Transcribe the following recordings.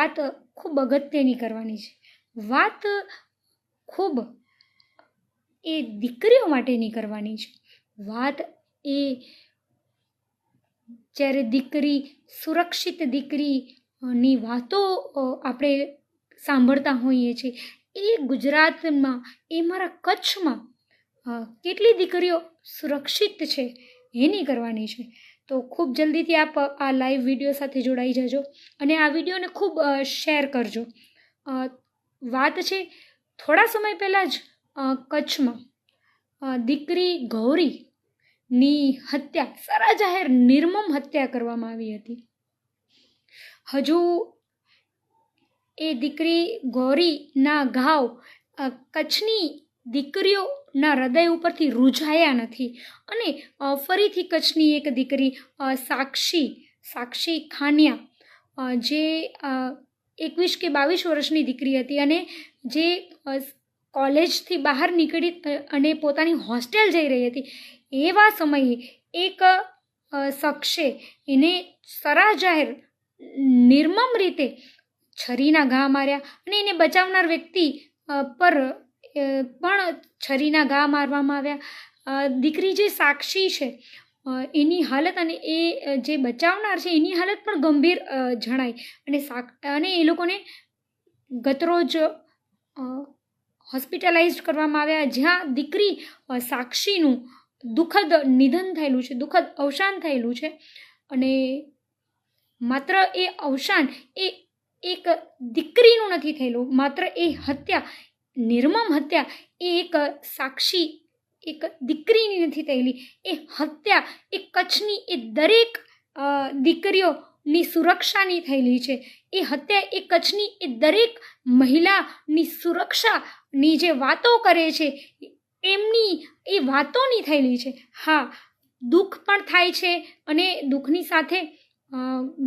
વાત ખૂબ અગત્યની કરવાની છે. વાત ખૂબ એ દીકરીઓ માટેની કરવાની છે. વાત એ જ્યારે દીકરી સુરક્ષિત દીકરીની વાતો આપણે સાંભળતા હોઈએ છીએ, એ ગુજરાતમાં, એ મારા કચ્છમાં કેટલી દીકરીઓ સુરક્ષિત છે એની કરવાની છે. તો ખૂબ જલ્દીથી આપ આ લાઈવ વીડિયો સાથે જોડાઈ જજો અને આ વિડીયોને ખૂબ શેર કરજો. વાત છે થોડા સમય પહેલાં જ કચ્છમાં દીકરી ગૌરીની હત્યા, સારા જાહેર નિર્મમ હત્યા કરવામાં આવી હતી. હજુ એ દીકરી ગૌરીના ઘાવ કચ્છની દીકરીઓના હૃદય ઉપરથી રૂઝાયા નથી. અને ફરીથી કચ્છની એક દીકરી સાક્ષી સાક્ષી ખાનિયા જે એકવીસ કે બાવીસ વર્ષની દીકરી હતી અને જે કોલેજથી બહાર નીકળી અને પોતાની હોસ્ટેલ જઈ રહી હતી. એવા સમયે એક શખ્સે એને સરા જાહેર નિર્મમ રીતે છરીના ઘા માર્યા અને એને બચાવનાર વ્યક્તિ પર પણ છરીના ઘા મારવામાં આવ્યા. દીકરી જે સાક્ષી છે એની હાલત અને એ જે બચાવનાર છે, એની હાલત પણ ગંભીર જણાય. અને સાક, અને એ લોકોને ગતરોજ હોસ્પિટલાઇઝ કરવામાં આવ્યા, જ્યાં દીકરી સાક્ષીનું દુઃખદ નિધન થયેલું છે, દુઃખદ અવસાન થયેલું છે. અને માત્ર એ અવસાન એ એક દીકરીનું નથી થયેલું, માત્ર એ હત્યા નિર્મમ હત્યા એ એક સાક્ષી, એક દીકરીની નથી થયેલી. એ હત્યા, એ કચ્છની, એ દરેક દીકરીઓની સુરક્ષાની થયેલી છે. એ હત્યા, એ કચ્છની, એ દરેક મહિલાની સુરક્ષાની જે વાતો કરે છે, એમની, એ વાતોની થયેલી છે. હા, દુઃખ પણ થાય છે અને દુઃખની સાથે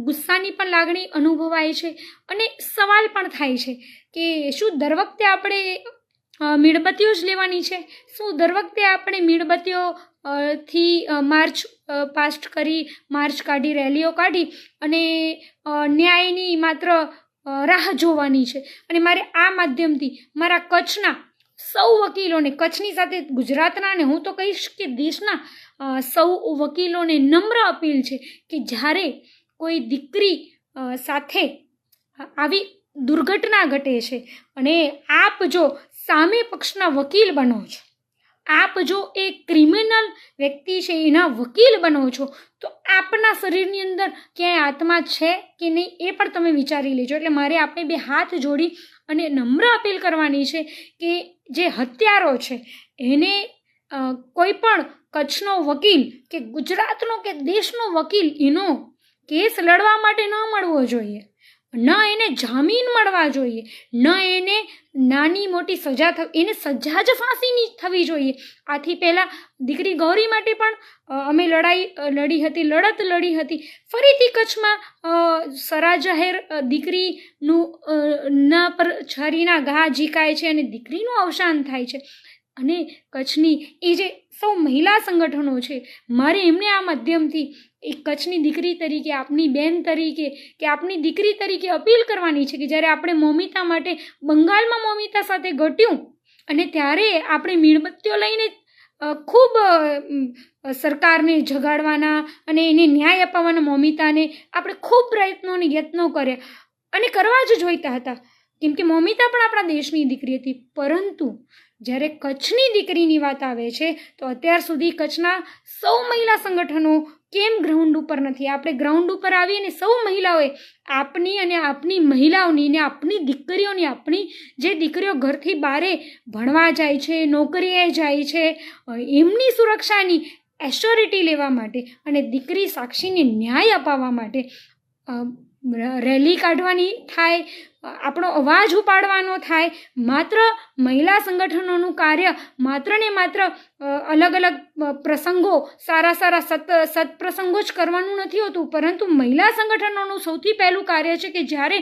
ગુસ્સાની પણ લાગણી અનુભવાય છે અને સવાલ પણ થાય છે. કે શું દર વખતે આપણે મીણબત્તીઓ જ લેવાની છે? શું દર વખતે આપણે મીણબત્તીઓ થી માર્ચ પાસ્ટ કરી, માર્ચ કાઢી, રેલીઓ કાઢી અને ન્યાયની માત્ર રાહ જોવાની છે? અને મારે આ માધ્યમથી મારા કચ્છના સૌ વકીલોને, કચ્છની સાથે ગુજરાતના અને હું તો કહીશ કે દેશના સૌ વકીલોને નમ્ર અપીલ છે કે જ્યારે કોઈ દીકરી સાથે આવી દુર્ઘટના ઘટે છે. અને આપ જો સામે પક્ષના વકીલ બનો છો, આપ જો એ ક્રિમિનલ વ્યક્તિ છે, એના વકીલ બનો છો, તો આપના શરીરની અંદર ક્યાંય આત્મા છે કે નહીં એ પણ તમે વિચારી લેજો. એટલે મારે આપણે બે હાથ જોડી અને નમ્ર અપીલ કરવાની છે કે જે હત્યારો છે, એને કોઈ પણ કચ્છનો વકીલ કે ગુજરાતનો કે દેશનો વકીલ, એનો કેસ લડવા માટે ન મળવો જોઈએ. ન એને જામીન મળવા જોઈએ, ન એને નાની મોટી સજા થવી, એને સજા જ ફાંસીની થવી જોઈએ. આથી પહેલાં દીકરી ગૌરી માટે પણ અમે લડાઈ લડી હતી, લડત લડી હતી. ફરીથી કચ્છમાં સરા જાહેર દીકરીનું ના પર છરીના ઘા ઝીકાય છે અને દીકરીનું અવસાન થાય છે. અને કચ્છની એ જે સૌ મહિલા સંગઠનો છે. મારે એમને આ માધ્યમથી એક કચ્છની દીકરી તરીકે, આપની બેન તરીકે કે આપની દીકરી તરીકે અપીલ કરવાની છે કે જ્યારે આપણે મોમિતા માટે બંગાળમાં મોમિતા સાથે ઘટ્યું અને ત્યારે આપણે મીણબત્તીઓ લઈને ખૂબ સરકારને જગાડવાના અને એને ન્યાય અપાવવાના મોમિતાને આપણે ખૂબ પ્રયત્નો અને યત્નો કર્યા અને કરવા જ જોઈતા હતા. કેમ કે મોમિતા પણ આપણા દેશની દીકરી હતી. પરંતુ જ્યારે કચ્છની દીકરીની વાત આવે છે, તો અત્યાર સુધી કચ્છના સૌ મહિલા સંગઠનો કેમ ગ્રાઉન્ડ ઉપર નથી? આપણે ગ્રાઉન્ડ ઉપર આવીને સૌ મહિલાઓએ આપની અને આપની મહિલાઓની ને આપની દીકરીઓની આપણી જે દીકરીઓ ઘરથી બારે ભણવા જાય છે, નોકરીએ જાય છે એમની સુરક્ષાની એશ્યોરિટી લેવા માટે અને દીકરી સાક્ષીને ન્યાય અપાવવા માટે રેલી કાઢવાની થાય, આપણો અવાજ ઉપાડવાનો થાય, માત્ર મહિલા સંગઠનોનું કાર્ય, માત્ર ને માત્ર અલગ અલગ પ્રસંગો, સારા સારા સત, સત્પ્રસંગો જ કરવાનું નથી હોતું, પરંતુ મહિલા સંગઠનોનું સૌથી પહેલું કાર્ય છે કે જ્યારે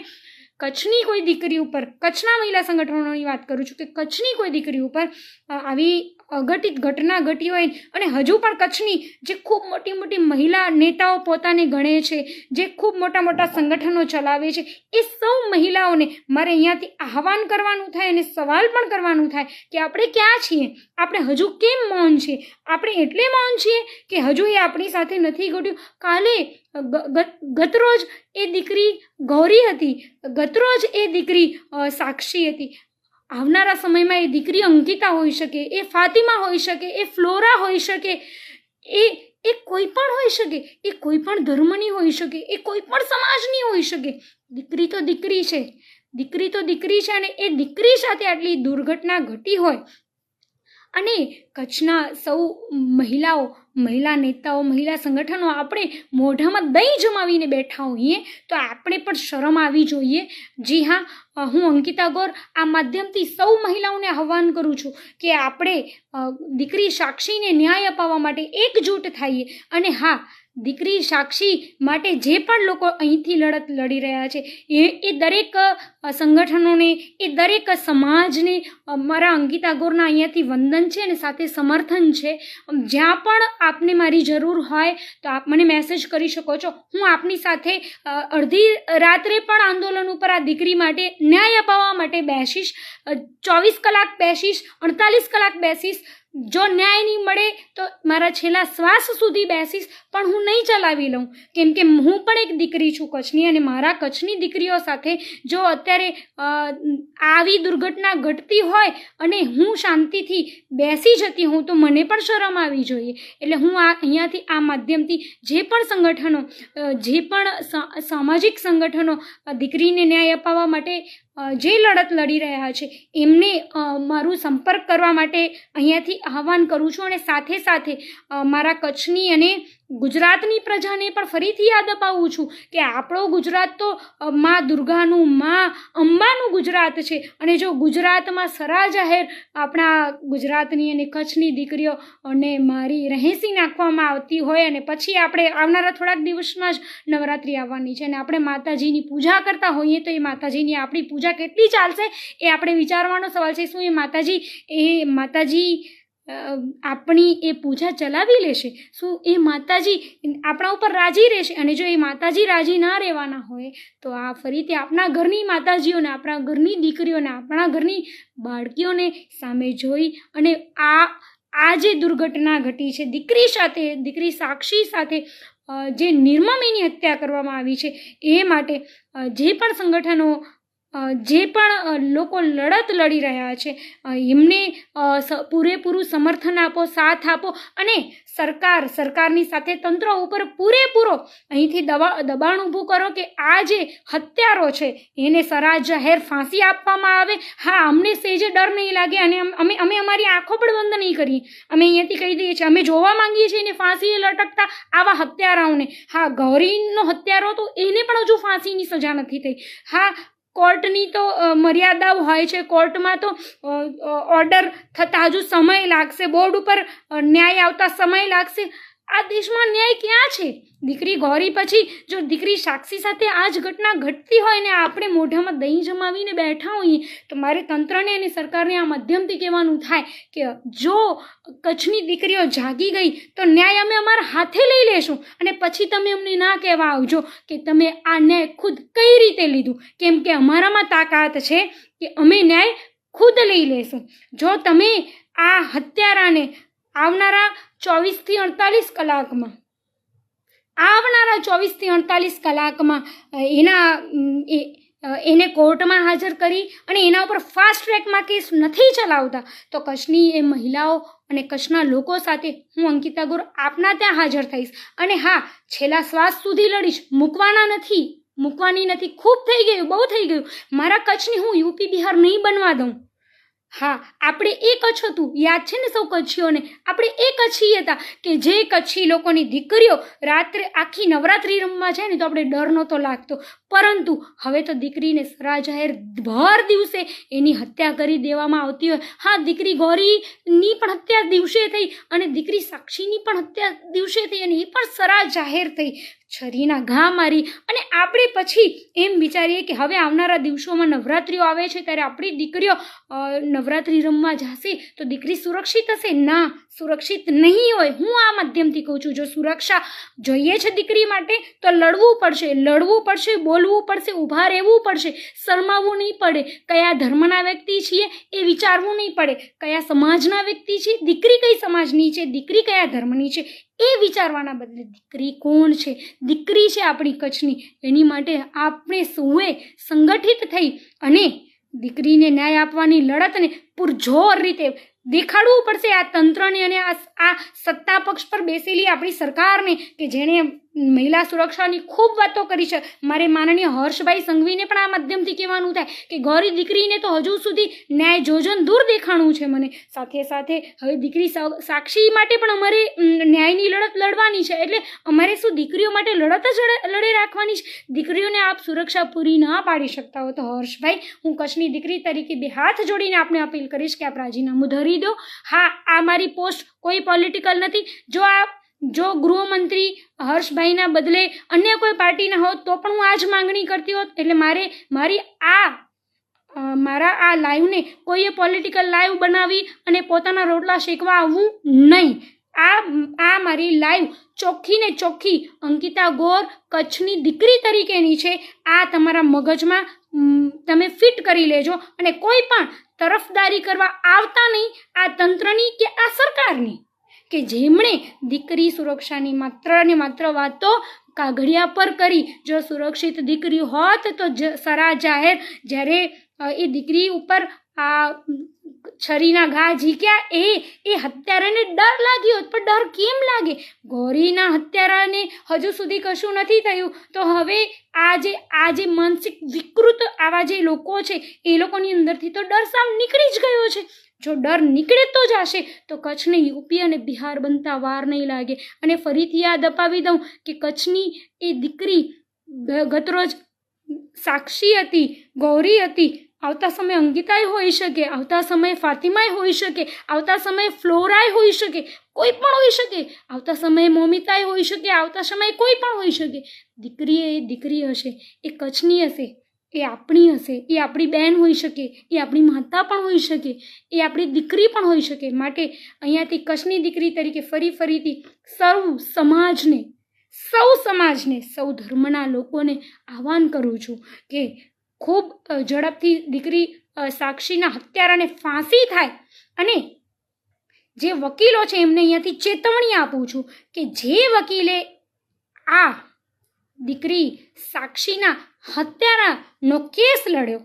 કચ્છની કોઈ દીકરી ઉપર, કચ્છના મહિલા સંગઠનોની વાત કરું છું કે કચ્છની કોઈ દીકરી ઉપર આવી અઘટિત ઘટના ઘટી હોય અને હજુ પણ કચ્છની જે ખૂબ મોટી મોટી મહિલા નેતાઓ પોતાને ગણે છે, જે ખૂબ મોટા મોટા સંગઠનો ચલાવે છે, એ સૌ મહિલાઓને મારે અહીંયાથી આહવાન કરવાનું થાય અને સવાલ પણ કરવાનું થાય કે આપણે ક્યાં છીએ? આપણે હજુ કેમ મૌન છીએ? આપણે એટલે મૌન છીએ કે હજુ એ આપણી સાથે નથી ઘટ્યું? કાલે ગતરોજ એ દીકરી ગૌરી હતી, ગતરોજ એ દીકરી સાક્ષી હતી. આવનારા સમયમાં એ દીકરી અંકિતા હોઈ શકે, એ ફાતિમા હોઈ શકે, એ ફ્લોરા હોઈ શકે, એ એ કોઈ પણ હોઈ શકે, એ કોઈ પણ ધર્મની હોઈ શકે, એ કોઈ પણ સમાજની હોઈ શકે. દીકરી તો દીકરી છે, દીકરી તો દીકરી છે અને એ દીકરી સાથે આટલી દુર્ઘટના ઘટી હોય અને કચ્છના સૌ મહિલાઓ મહિલા નેતાઓ, મહિલા સંગઠનો આપણે મોઢામાં દહીં જમાવીને બેઠા હોઈએ તો આપણે પણ શરમ આવી જોઈએ. જી હા હું અંકિતા ગોર આ માધ્યમથી સૌ મહિલાઓને આહ્વાન કરું છું કે આપણે દીકરી સાક્ષીને ન્યાય અપાવવા માટે એકજૂટ થઈએ. અને હા દીકરી સાક્ષી માટે જે પણ લોકો અહીંથી લડત લડી રહ્યા છે, એ એ દરેક સંગઠનોને, એ દરેક સમાજને મારા અંકિતા ગોરના અહીંયાથી વંદન છે અને સાથે સમર્થન છે. જ્યાં પણ આપને મારી જરૂર હોય તો આપ મને મેસેજ કરી શકો છો. હું આપની સાથે અડધી રાત્રે પણ આંદોલન ઉપર આ દીકરી માટે ન્યાય અપાવવા માટે બેસીશ. ચોવીસ કલાક બેસીશ, અડતાલીસ કલાક બેસીશ. જો ન્યાય નહીં મળે તો મારા છેલ્લા શ્વાસ સુધી બેસીશ, પણ હું નહીં ચલાવી લઉં. કેમ કે હું પણ એક દીકરી છું કચ્છની અને મારા કચ્છની દીકરીઓ સાથે જો અત્યારે આવી દુર્ઘટના ઘટતી હોય અને હું શાંતિથી બેસી જતી હોઉં, તો મને પણ શરમ આવી જોઈએ. એટલે હું આ, અહીંયાથી આ માધ્યમથી જે પણ સંગઠનો જે પણ સામાજિક સંગઠનો દીકરીને ન્યાય અપાવવા માટે જે લડત લડી રહ્યા છે, એમને મારું સંપર્ક કરવા માટે અહીંયાથી આહવાન કરું છું અને સાથે સાથે મારા કચ્છની અને ગુજરાતની પ્રજાને પણ ફરીથી યાદ અપાવું છું કે આપણો ગુજરાત તો મા દુર્ગાનું, મા અંબાનું ગુજરાત છે. અને જો ગુજરાતમાં સરા જાહેર આપણા ગુજરાતની અને કચ્છની દીકરીઓ અને મારી રહેસી નાખવામાં આવતી હોય અને પછી આપણે આવનારા થોડાક દિવસમાં જ નવરાત્રિ આવવાની છે અને આપણે માતાજીની પૂજા કરતા હોઈએ તો એ માતાજીની આપણી પૂજા કેટલી ચાલશે એ આપણે વિચારવાનો સવાલ છે. શું એ માતાજી એ માતાજી આપણી એ પૂજા ચલાવી લેશે. શું એ માતાજી આપણા ઉપર રાજી રહેશે? અને જો એ માતાજી રાજી ના રહેવાના હોય, તો આ ફરીથી આપણા ઘરની માતાજીઓને, આપણા ઘરની દીકરીઓને, આપણા ઘરની બાળકીઓને સામે જોઈ અને આ આ જે દુર્ઘટના ઘટી છે, દીકરી સાથે, દીકરી સાક્ષી સાથે જે નિર્મમીની હત્યા કરવામાં આવી છે, એ માટે જે પણ સંગઠનો જે પણ લોકો લડત લડી રહ્યા છે એમને પૂરેપૂરું સમર્થન આપો, સાથ આપો અને સરકાર, સરકારની સાથે તંત્ર ઉપર પૂરેપૂરો અહીંથી દવા દબાણ ઊભું કરો કે આ જે હત્યારો છે, એને સરા જાહેર ફાંસી આપવામાં આવે. હા, અમને સેજે ડર નહીં લાગે અને અમે અમે અમારી આંખો પણ બંધ નહીં કરીએ. અમે અહીંયાથી કહી દઈએ છીએ, અમે જોવા માંગીએ છીએ એને ફાંસીએ લટકતા આવા હત્યારાઓને. હા, ગૌરીનો હત્યારો તો એને પણ હજુ ફાંસીની સજા નથી થઈ. હા કોર્ટની તો મર્યાદાઓ હોય છે. કોર્ટમાં તો ઓર્ડર થતાં હજુ સમય લાગશે. બોર્ડ ઉપર ન્યાય આવતા સમય લાગશે. આ દેશમાં ન્યાય ક્યાં છે? દીકરી ગૌરી પછી જો દીકરી સાક્ષી સાથે આ જ ઘટના ઘટતી હોય ને આપણે મોઢામાં દહીં જમાવીને બેઠા હોઈએ, તો મારે તંત્રને અને સરકારને આ માધ્યમથી કહેવાનું થાય કે જો કચ્છની દીકરીઓ જાગી ગઈ, તો ન્યાય અમે અમારા હાથે લઈ લેશું અને પછી તમે અમને ના કહેવા આવજો કે તમે આ ન્યાય ખુદ કઈ રીતે લીધું? કેમ કે અમારામાં તાકાત છે કે અમે ન્યાય ખુદ લઈ લેશું. જો તમે આ હત્યારાને આવનારા ચોવીસથી અડતાલીસ કલાકમાં. આવનારા ચોવીસથી અડતાલીસ કલાકમાં એના એને કોર્ટમાં હાજર કરી અને એના ઉપર ફાસ્ટ ટ્રેકમાં કેસ નથી ચલાવતા, તો કચ્છની એ મહિલાઓ અને કચ્છના લોકો સાથે હું અંકિતા ગુર આપના ત્યાં હાજર થઈશ. અને હા, છેલ્લા શ્વાસ સુધી લડીશ. મૂકવાના નથી. મૂકવાની નથી. ખૂબ થઈ ગયું, બહુ થઈ ગયું. મારા કચ્છની હું યુપી બિહાર નહીં બનવા દઉં. હા, આપણે એ કચ્છ હતું. યાદ છે ને સૌ કચ્છીઓને? આપણે એ કચ્છી હતા કે જે કચ્છી લોકોની દીકરીઓ રાત્રે આખી નવરાત્રિ રમવા જાય ને તો આપણે ડર નહોતો લાગતો. પરંતુ હવે તો દીકરીને સરા જાહેર ભર દિવસે એની હત્યા કરી દેવામાં આવતી હોય. હા, દીકરી ગૌરીની પણ હત્યા દિવસે થઈ અને દીકરી સાક્ષીની પણ હત્યા દિવસે થઈ અને એ પણ સરા જાહેર થઈ. છરીના ઘા મારી અને આપણે પછી એમ વિચારીએ કે હવે આવનારા દિવસોમાં નવરાત્રિઓ આવે છે, ત્યારે આપણી દીકરીઓ નવરાત્રિ રમવા જશે, તો દીકરી સુરક્ષિત હશે? ના સુરક્ષિત નહીં હોય. હું આ માધ્યમથી કહું છું, જો સુરક્ષા જોઈએ છે દીકરી માટે, તો લડવું પડશે. લડવું પડશે, બોલવું પડશે, ઊભા રહેવું પડશે. શરમાવવું નહીં પડે. કયા ધર્મના વ્યક્તિ છીએ એ વિચારવું નહીં પડે. કયા સમાજના વ્યક્તિ છે દીકરી કઈ સમાજની છે, દીકરી કયા ધર્મની છે, એ વિચારવાના બદલે દીકરી કોણ છે? દીકરી છે આપણી કચ્છની. એની માટે આપણે સૌએ સંગઠિત થઈ અને દીકરીને ન્યાય આપવાની લડતને પૂરજોર રીતે દેખાડવું પડશે આ તંત્રને અને આ સત્તા પક્ષ પર બેસેલી આપણી સરકારને કે જેણે મહિલા સુરક્ષાની ખૂબ વાતો કરી છે. મારે માનનીય હર્ષભાઈ સંઘવીને પણ આ માધ્યમથી કહેવાનું થાય કે ગૌરી દીકરીને તો હજુ સુધી ન્યાય જોજન દૂર દેખાણું છે મને. સાથે સાથે હવે દીકરી સાક્ષી માટે પણ અમારે ન્યાયની લડત લડવાની છે. એટલે અમારે શું દીકરીઓ માટે લડત જ લડે- રાખવાની છે? દીકરીઓને આપ સુરક્ષા પૂરી ના પાડી શકતા હો તો હર્ષભાઈ, હું કચ્છની દીકરી તરીકે બે હાથ જોડીને આપને અપીલ કરીશ કે આપ રાજીનામું ધરી દો. હા, આ મારી પોસ્ટ કોઈ પોલિટિકલ નથી. જો આ જો ગૃહમંત્રી હર્ષભાઈના બદલે અન્ય કોઈ પાર્ટીના હોત, તો પણ હું આ જ માંગણી કરતી હોત. એટલે મારે, મારી આ મારા આ લાઈવને કોઈએ પોલિટિકલ લાઈવ બનાવી અને પોતાના રોટલા શેકવા આવવું નહીં. આ આ મારી લાઈવ ચોખ્ખી ને ચોખ્ખી અંકિતા ગોર કચ્છની દીકરી તરીકેની છે. આ તમારા મગજમાં તમે ફિટ કરી લેજો અને કોઈ પણ તરફદારી કરવા આવતા નહીં. આ તંત્રની કે આ સરકારની? કે જેમણે દીકરી સુરક્ષાની માત્ર ને માત્ર વાતો કાગળિયા પર કરી, જો સુરક્ષિત દીકરી હોત તો સરા જાહેર જ્યારે એ દીકરી ઉપર આ છરીના ઘા ઝીક્યા, એ એ હત્યારાને ડર લાગ્યો પણ ડર કેમ લાગે? ગૌરીના હત્યારાને હજુ સુધી કશું નથી થયું. તો હવે આ જે આ જે માનસિક વિકૃત આવા જે લોકો છે, એ લોકોની અંદરથી તો ડર સાવ નીકળી જ ગયો છે. જો ડર નીકળે તો જ હશે. તો કચ્છને યુપી અને બિહાર બનતા વાર નહીં લાગે. અને ફરીથી યાદ અપાવી દઉં કે કચ્છની એ દીકરી ગતરોજ સાક્ષી હતી, ગૌરી હતી આવતા સમયે અંગિતાય હોઈ શકે, આવતા સમયે ફાતિમાય હોઈ શકે, આવતા સમયે ફ્લોરાય હોઈ શકે, કોઈ પણ હોઈ શકે. આવતા સમયે મોમિતાય હોઈ શકે, આવતા સમયે કોઈ પણ હોઈ શકે. દીકરી એ દીકરી હશે, એ કચ્છની હશે, એ આપણી હશે, એ આપણી બહેન હોઈ શકે, એ આપણી માતા પણ હોઈ શકે, એ આપણી દીકરી પણ હોઈ શકે. માટે અહીંયાથી કચ્છની દીકરી તરીકે ફરી ફરીથી સૌ સમાજને સૌ સમાજને, સૌ ધર્મના લોકોને આહવાન કરું છું કે ખૂબ ઝડપથી દીકરી સાક્ષીના હત્યારાને ફાંસી થાય અને જે વકીલો છે એમને અહીંયાથી ચેતવણી આપું છું કે જે વકીલે આ દીકરી સાક્ષીના હત્યારાનો કેસ લડ્યો,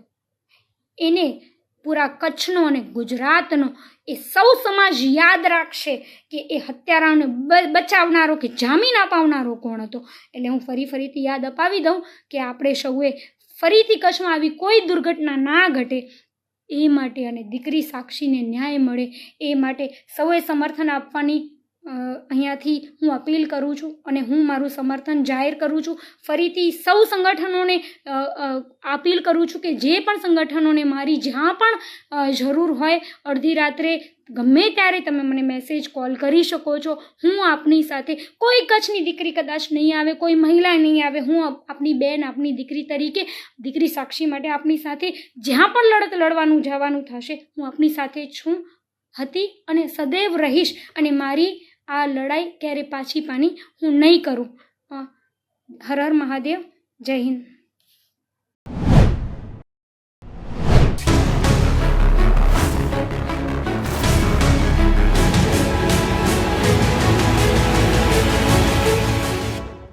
એને પૂરા કચ્છનો અને ગુજરાતનો એ સૌ સમાજ યાદ રાખશે કે એ હત્યારાને બ- બચાવનારો કે જામીન અપાવનારો કોણ હતો. એટલે હું ફરી ફરીથી યાદ અપાવી દઉં કે આપણે સૌએ ફરીથી કચ્છમાં આવી કોઈ દુર્ઘટના ના ઘટે, એ માટે અને દીકરી સાક્ષીને ન્યાય મળે, એ માટે સૌએ સમર્થન આપવાની અહીંયાથી હું અપીલ કરું છું અને હું મારું સમર્થન જાહેર કરું છું. ફરીથી સૌ સંગઠનોને અપીલ કરું છું કે જે પણ સંગઠનોને મારી જ્યાં પણ જરૂર હોય, અડધી રાત્રે ગમે ત્યારે તમે મને મેસેજ કોલ કરી શકો છો. હું આપની સાથે, કોઈ કચ્છની દીકરી કદાચ નહીં આવે, કોઈ મહિલા નહીં આવે, હું આપની બેન, આપની દીકરી તરીકે, દીકરી સાક્ષી માટે આપની સાથે જ્યાં પણ લડત લડવાનું જવાનું થશે, હું આપની સાથે છું, હતી અને સદૈવ રહીશ અને મારી આ લડાઈ ક્યારે પાછી પાની હું નહીં કરું. હર હર મહાદેવ જય હિન્દ.